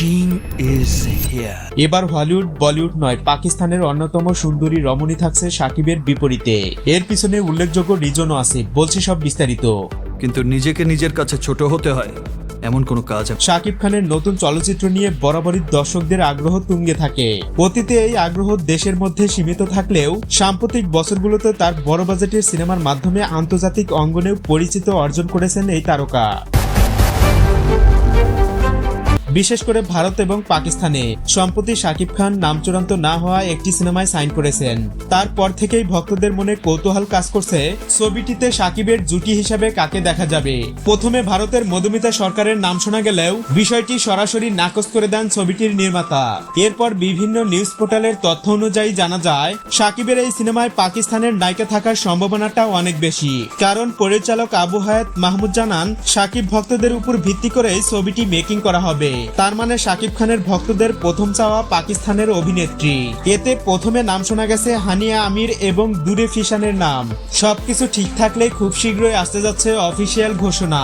king is here. এবার Hollywood Bollywood নয় পাকিস্তানের অন্যতম সুন্দরী রমণী থাকছে সাকিবের বিপরীতে। এর পিছনে উল্লেখযোগ্য রিজনও আছে বলছি সব বিস্তারিত। কিন্তু নিজেকে নিজের কাছে ছোট হতে হয় এমন কোনো কাজ শাকিব খানের নতুন চলচ্চিত্র নিয়ে বরাবরই দর্শকদের আগ্রহ তুঙ্গে থাকে। অতীতে এই আগ্রহ দেশের মধ্যে সীমিত থাকলেও সাম্প্রতিক বছরগুলোতে তার বড় বাজেটের সিনেমার মাধ্যমে আন্তর্জাতিক অঙ্গনেও পরিচিত অর্জন করেছেন এই তারকা। বিশেষ করে ভারত এবং পাকিস্তানে। সম্প্রতি শাকিব খান নাম চূড়ান্ত না হওয়া একটি সিনেমায় সাইন করেছেন। তারপর থেকেই ভক্তদের মনে কৌতূহল কাজ করছে, ছবিটিতে শাকিবের জুটি হিসাবে কাকে দেখা যাবে? প্রথমে ভারতের মধুমিতা সরকারের নাম শোনা গেলেও বিষয়টি সরাসরি নাকচ করে দেন ছবিটির নির্মাতা। এরপর বিভিন্ন নিউজ পোর্টালের তথ্য অনুযায়ী জানা যায় শাকিবের এই সিনেমায় পাকিস্তানের নায়িকা থাকার সম্ভাবনাটাও অনেক বেশি। কারণ পরিচালক আবু হায়াত মাহমুদ জানান শাকিব ভক্তদের উপর ভিত্তি করে ছবিটি মেকিং করা হবে। তার মানে শাকিব খানের ভক্তদের প্রথম চাওয়া পাকিস্তানের অভিনেত্রী। এতে প্রথমে নাম শোনা গেছে হানিয়া আমির এবং দূরে ফিশানের নাম। সবকিছু ঠিক থাকলে খুব শীঘ্রই আসতে যাচ্ছে অফিসিয়াল ঘোষণা।